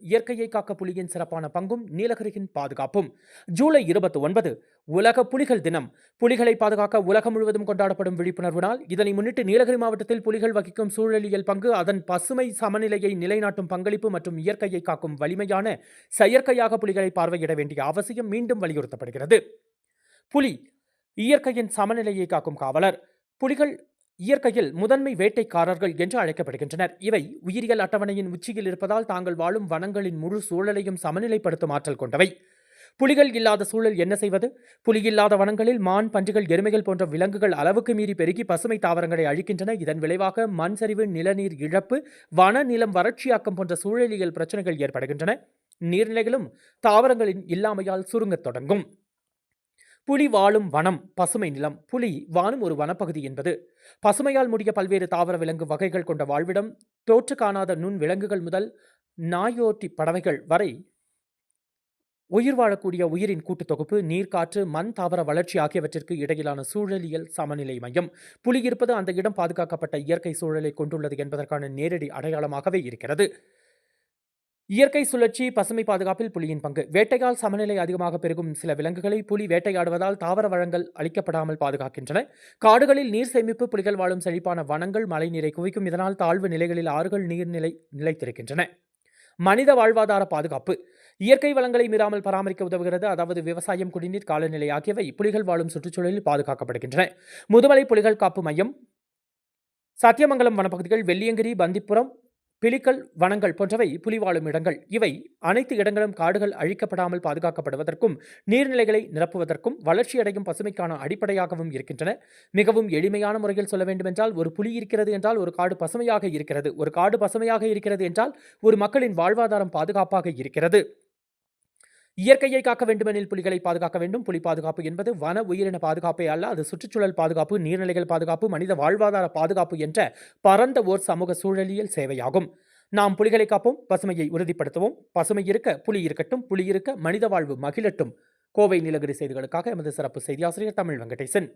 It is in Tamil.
இயற்கையை காக்க புலியின் சிறப்பான பங்கும் நீலகிரியின் பாதுகாப்பும். ஜூலை இருபத்தி ஒன்பது உலக புலிகள் தினம். புலிகளை பாதுகாக்க உலகம் முழுவதும் கொண்டாடப்படும் விழிப்புணர்வு நாள். இதனை முன்னிட்டு நீலகிரி மாவட்டத்தில் புலிகள் வகிக்கும் சூழலியல் பங்கு அதன் பசுமை சமநிலையை நிலைநாட்டும் பங்களிப்பு மற்றும் இயற்கையை காக்கும் வலிமையான செயற்கையாக புலிகளை பார்வையிட வேண்டிய அவசியம் மீண்டும் வலியுறுத்தப்படுகிறது. புலி இயற்கையின் சமநிலையை காக்கும் காவலர். புலிகள் இயற்கையில் முதன்மை வேட்டைக்காரர்கள் என்று அழைக்கப்படுகின்றனர். இவை உயிரியல் அட்டவணையின் உச்சியில் இருப்பதால் தாங்கள் வாழும் வனங்களின் முழு சூழலையும் சமநிலைப்படுத்தும் ஆற்றல் கொண்டவை. புலிகள் இல்லாத சூழல் என்ன செய்வது? புலி இல்லாத வனங்களில் மான் பன்றிகள் எருமைகள் போன்ற விலங்குகள் அளவுக்கு மீறி பெருகி பசுமை தாவரங்களை அழிக்கின்றன. இதன் விளைவாக மண் சரிவு நிலநீர் இழப்பு வன நிலம் வறட்சியாக்கம் போன்ற சூழலியல் பிரச்சனைகள் ஏற்படுகின்றன. நீர்நிலைகளும் தாவரங்களின் இல்லாமையால் சுருங்கத் தொடங்கும். புலி வாழும் வனம் பசுமை நிலம். புலி வாழும் ஒரு வனப்பகுதி என்பது. பசுமையால் முடிய பல்வேறு தாவர விலங்கு வகைகள் கொண்ட வாழ்விடம் தோற்று காணாத நுண் விலங்குகள் முதல் நாயோட்டி பறவைகள் வரை உயிர் வாழக்கூடிய உயிரின் கூட்டுத் தொகுப்பு நீர்க்காற்று மண் தாவர வளர்ச்சி ஆகியவற்றிற்கு இடையிலான சூழலியல் சமநிலை மையம். புலி இருப்பது அந்த இடம் பாதுகாக்கப்பட்ட இயற்கை சூழலை கொண்டுள்ளது என்பதற்கான நேரடி அடையாளமாகவே இருக்கிறது. இயற்கை சுழற்சி பசுமை பாதுகாப்பில் புலியின் பங்கு. வேட்டையால் சமநிலை அதிகமாக பெருகும் சில விலங்குகளை புலி வேட்டையாடுவதால் தாவர வளங்கள் அளிக்கப்படாமல் பாதுகாக்கின்றன. காடுகளில் நீர் சேமிப்பு புலிகள் வாழும் செழிப்பான வனங்கள் மழைநீரை குவிக்கும் இதனால் தாழ்வு நிலைகளில் ஆறுகள் நீர்நிலை நிலைத்திருக்கின்றன. மனித வாழ்வாதார பாதுகாப்பு. இயற்கை வளங்களை மீறாமல் பராமரிக்க உதவுகிறது. அதாவது விவசாயம் குடிநீர் காலநிலை ஆகியவை புலிகள் வாழும் சுற்றுச்சூழலில் பாதுகாக்கப்படுகின்றன. முதுமலை புலிகள் காப்பு மையம். சத்தியமங்கலம் வனப்பகுதிகள் வெள்ளியங்கிரி பந்திப்புரம் பிலிக்கல் வனங்கள் போன்றவை புலி வாழும் இடங்கள். இவை அனைத்து இடங்களும் காடுகள் அழிக்கப்படாமல் பாதுகாக்கப்படுவதற்கும் நீர்நிலைகளை நிரப்புவதற்கும் வளர்ச்சியடையும் பசுமைக்கான அடிப்படையாகவும் இருக்கின்றன. மிகவும் எளிமையான முறையில் சொல்ல வேண்டுமென்றால் ஒரு புலி இருக்கிறது என்றால் ஒரு காடு பசுமையாக இருக்கிறது. ஒரு காடு பசுமையாக இருக்கிறது என்றால் ஒரு மக்களின் வாழ்வாதாரம் பாதுகாப்பாக இருக்கிறது. இயற்கையை காக்க வேண்டுமெனில் புலிகளை பாதுகாக்க வேண்டும். புலி பாதுகாப்பு என்பது வன உயிரின பாதுகாப்பே அல்ல. அது சுற்றுச்சூழல் பாதுகாப்பு நீர்நிலைகள் பாதுகாப்பு மனித வாழ்வாதார பாதுகாப்பு என்ற பரந்த ஓர் சமூக சூழலியல் சேவையாகும். நாம் புலிகளை காப்போம் பசுமையை உறுதிப்படுத்துவோம். பசுமை இருக்க புலி இருக்கட்டும். புலி இருக்க மனித வாழ்வு மகிழட்டும். கோவை நீலகிரி செய்திகளுக்காக எமது சிறப்பு செய்தியாசிரியர் தமிழ் வெங்கடேசன்.